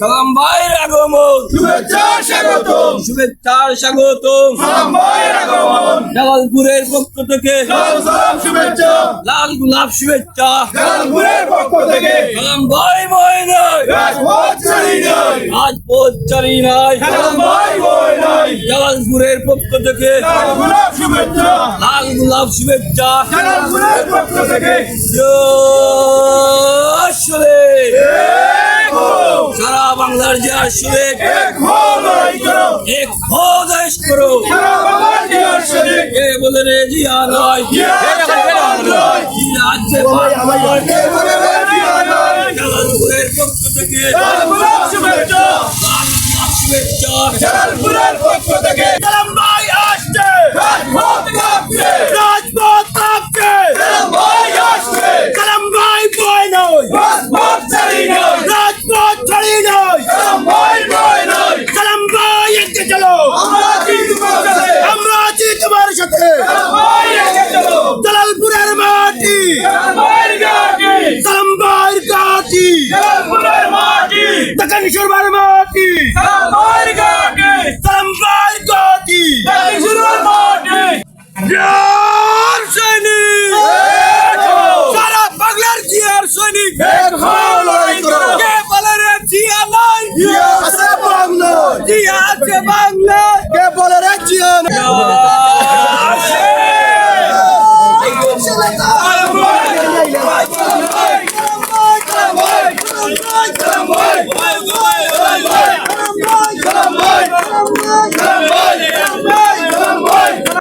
সালাম ভাইয়ের আগমন। শুভেচ্ছা স্বাগতম। শুভেচ্ছার স্বাগতম। সালাম ভাইয়ের আগমন। জালালপুরের পক্ষ থেকে সালাম শুভেচ্ছা। লাল গোলাপ শুভেচ্ছা। জালালপুরের পক্ষ থেকে। সালাম ভাই মই নয় রাজপথ রাজপথ সালাম ভাই বই নাই। জালালপুরের পক্ষ থেকে লাল গোলাপ শুভেচ্ছা। লাল গোলাপ শুভেচ্ছা। জালালপুরের পক্ষ থেকে। বাংলার যে আসলে এক হও লড়াই করো এক হো দেশ করো সারা বাংলার জিয়ার শরীর কে বলে রে জিয়া নয় রাজ্যে কে বলে রে জিয়া নয়? জালালপুরের পক্ষ থেকে লাল গোলাপ শুভেচ্ছা লাল গোলাপ শুভেচ্ছা জালালপুরের পক্ষ থেকে সালাম ভাই আসছে রাজপথ কাঁপছে রাজপথ কাঁপছে সালাম ভাই আসছে কালাম ভাই বয় নয় রাজপথ ছাড়ি নাই রাজপথ ছাড়ি নয় চলো আমরা আছি তোমার সাথে। দালালপুরের মাটি। সালাম্বার কাটি দক্ষিণ সুরবার মাটি। সালাম্বার কাটি সারা বাংলার জিয়ার সৈনিক। আছে বাংলা কে বলে